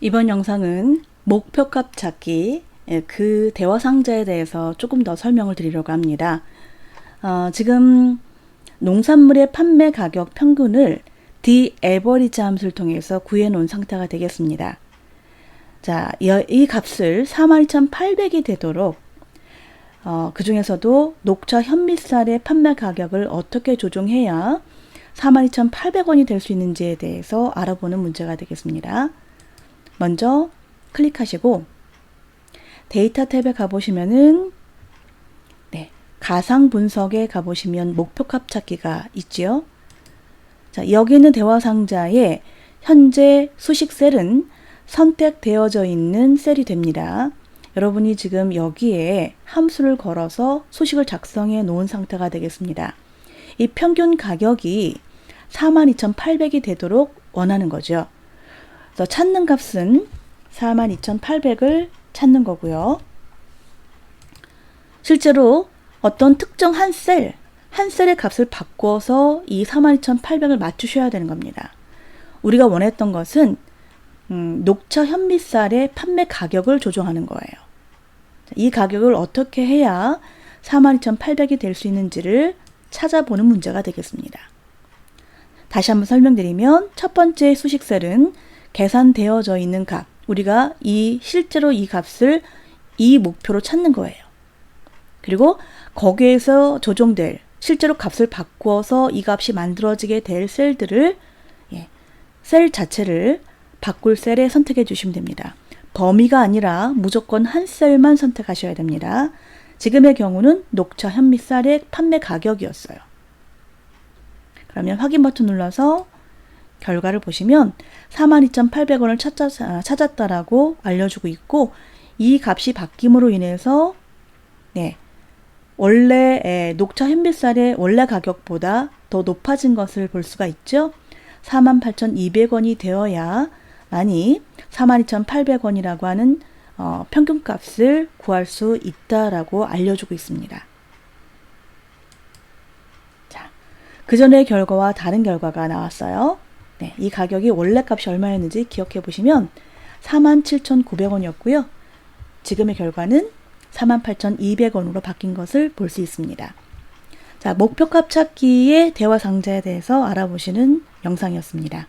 이번 영상은 목표값 찾기 예, 그 대화 상자에 대해서 조금 더 설명을 드리려고 합니다. 어, 지금 농산물의 판매 가격 평균을 D 에버리지 함수를 통해서 구해 놓은 상태가 되겠습니다. 자, 이, 이 값을 42,800이 되도록 어, 그 중에서도 녹차 현미쌀의 판매 가격을 어떻게 조정해야 42,800원이 될 수 있는지에 대해서 알아보는 문제가 되겠습니다. 먼저 클릭하시고 데이터 탭에 가보시면은 네, 가상 분석에 가보시면 목표 값 찾기가 있지요. 자, 여기 있는 대화 상자에 현재 수식 셀은 선택되어져 있는 셀이 됩니다. 여러분이 지금 여기에 함수를 걸어서 수식을 작성해 놓은 상태가 되겠습니다. 이 평균 가격이 42,800이 되도록 원하는 거죠. 찾는 값은 42,800을 찾는 거고요. 실제로 어떤 특정 한 셀, 한 셀의 값을 바꿔서 이 42,800을 맞추셔야 되는 겁니다. 우리가 원했던 것은 음, 녹차 현미쌀의 판매 가격을 조정하는 거예요. 이 가격을 어떻게 해야 42,800이 될 수 있는지를 찾아보는 문제가 되겠습니다. 다시 한번 설명드리면 첫 번째 수식셀은 계산되어져 있는 값. 우리가 이 실제로 이 값을 이 목표로 찾는 거예요. 그리고 거기에서 조정될 실제로 값을 바꾸어서 이 값이 만들어지게 될 셀들을 예, 셀 자체를 바꿀 셀에 선택해 주시면 됩니다. 범위가 아니라 무조건 한 셀만 선택하셔야 됩니다. 지금의 경우는 녹차 현미쌀의 판매 가격이었어요. 그러면 확인 버튼 눌러서 결과를 보시면 42,800원을 찾았, 찾았다라고 알려주고 있고 이 값이 바뀜으로 인해서 네, 원래 에, 녹차 현미쌀의 원래 가격보다 더 높아진 것을 볼 수가 있죠. 48,200원이 되어야 많이 42,800원이라고 하는 어, 평균값을 구할 수 있다라고 알려주고 있습니다. 자, 그 전의 결과와 다른 결과가 나왔어요. 네, 이 가격이 원래 값이 얼마였는지 기억해 보시면 47,900원이었고요. 지금의 결과는 48,200원으로 바뀐 것을 볼 수 있습니다. 자, 목표값 찾기의 대화 상자에 대해서 알아보시는 영상이었습니다.